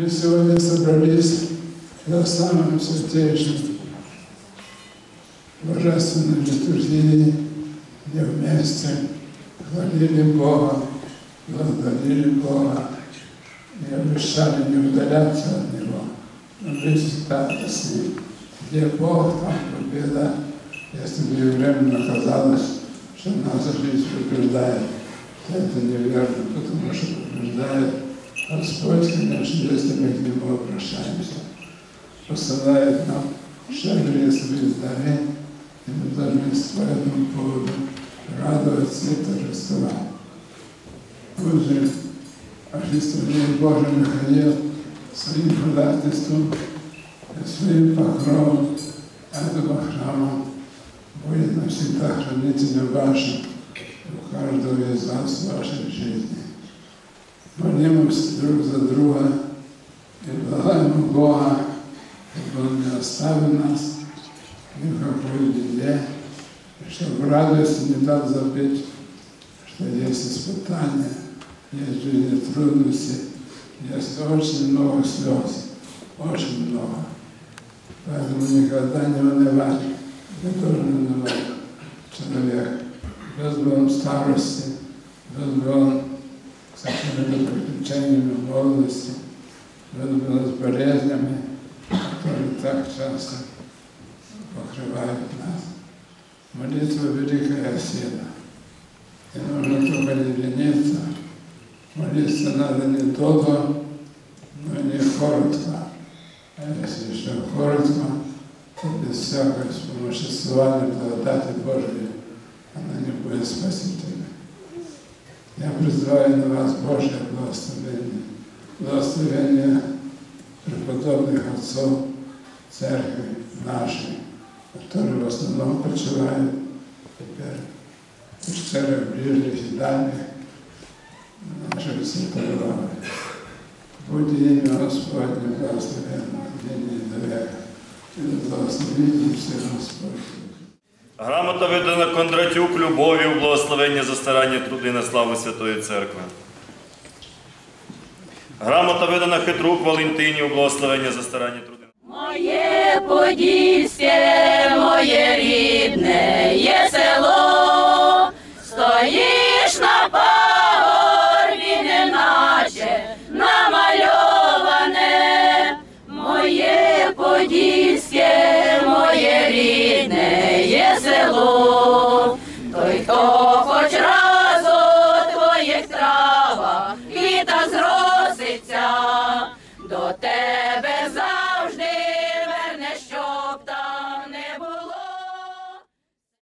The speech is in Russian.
Мы сегодня собрались на самом святейшем божественной литургии, где вместе хвалили Бога, благодарили Бога и обещали не удаляться от Него, но быть всегда с Ним. Где Бог, там победа, если бы временно казалось, что наша жизнь побеждает. Это неверно, потому что побеждает Господь, конечно, если мы к Нему обращаемся. Посылает нам щедрые свои дары, и мы должны по этому поводу радоваться и торжествовать. Пусть Божественный Божий Михаил своим ходатайством и своим покровом этого храма будет навсегда хранителем вашим у каждого из вас в вашей жизни. Молимся друг за друга и благаем Бога, чтобы Он не оставил нас ни в какой беде, чтобы в радости не дал забыть, что есть испытания, есть жизни трудности, есть очень много слез, очень много. Поэтому никогда не унывать, не должен унывать человек. Был бы он старости, был бы какими-то приключениями молодости, с болезнями, которые так часто покрывают нас. Молитва – великая сила. И нужно только не лениться. Молиться надо не долго, но не коротко. А если еще коротко, то без всякой вспомоществования благодати Божией она не будет спасительной. Я призываю на вас Божье благословение, благословение преподобных отцов церкви нашей, которые в основном почивают теперь в пещерах ближних дальних наших святого Будь имя Господне благословенно, ныне и века. И да благословит все Господь. Грамота видана Кондратюк Любові, благословення за старання труди на славу Святої Церкви. Грамота видана Хитрук Валентині, благословення за старання труди. Моє Подільське, моє рідне є село, стоїш на пагорбі, неначе намальоване, моє Подільське, Lô, tôi